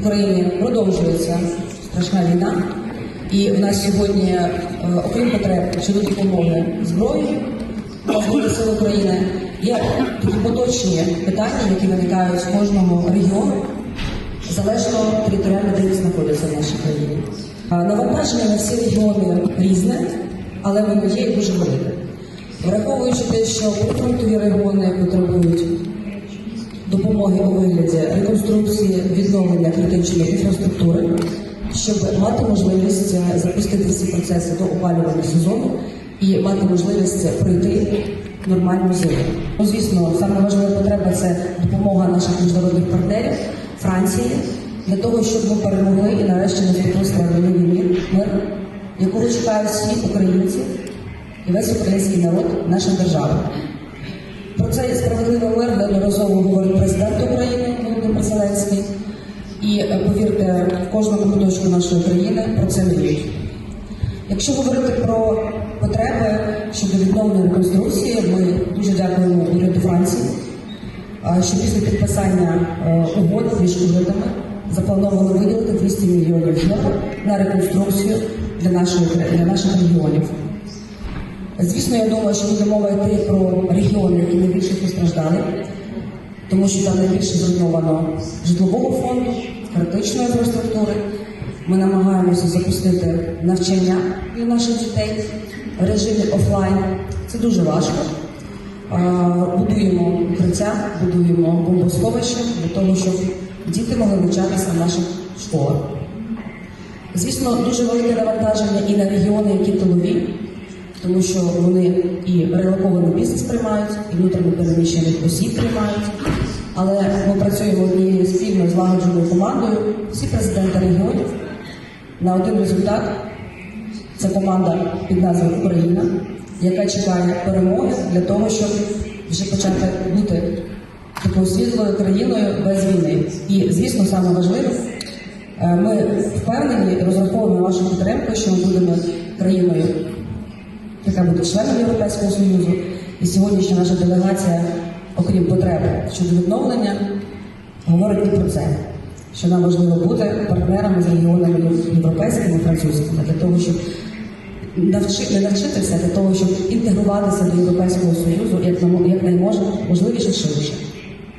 в Україні продовжується страшна війна, і в нас сьогодні, е, окрім потреб щодо допомоги зброї Збройних сил України, є поточні питання, які виникають з кожного регіону, залежно територіально, де знаходяться в нашій країні. Навантаження на всі регіони різне, але воно є дуже велике. Враховуючи те, що прифронтові регіони допомоги у вигляді реконструкції відновлення критичної інфраструктури, щоб мати можливість е, запустити всі процеси до опалювального сезону і мати можливість пройти нормальну зиму. Ну, звісно, саме важлива потреба це допомога наших міжнародних партнерів Франції для того, щоб ми перемогли і нарешті наступив справедливий мир, мир, якого чекають всі українці і весь український народ, наша держава. Про цей справедливий мир неодноразово говорить Повірте, в кожному куточку нашої країни про це мріють. Якщо говорити про потреби щодо відновлення реконструкції, ми дуже дякуємо уряду Франції, що після підписання е, угод між урядами заплановано виділити 200 мільйонів євро на реконструкцію для, нашої, для наших регіонів. Звісно, я думаю, що буде мова йти про регіони, які найбільше постраждали, тому що там найбільше зруйновано житлового фонду, критичної інфраструктури. Ми намагаємося запустити навчання для наших дітей в режимі офлайн. Це дуже важко. Будуємо укриття, будуємо бомбосховища для того, щоб діти могли навчатися в наших школах. Звісно, дуже велике навантаження і на регіони, які тилові, тому що вони і релокований бізнес приймають, і внутрішньо переміщених осіб приймають. Але ми працюємо однією спільною злагодженою командою, всі президенти регіонів на один результат. Це команда під назвою Україна, яка чекає перемоги для того, щоб вже почати бути такою світлою країною без війни. І, звісно, саме важливе, е, ми впевнені і розраховуємо вашу підтримку, що ми будемо країною, яка буде членом Європейського Союзу. І сьогоднішня наша делегація, окрім потреб щодо відновлення, говорить і про це, що нам важливо бути партнерами з регіонами європейськими і французькими для того, щоб навчи, не навчитися, для того, щоб інтегруватися до Європейського Союзу як, як найможливіше швидше.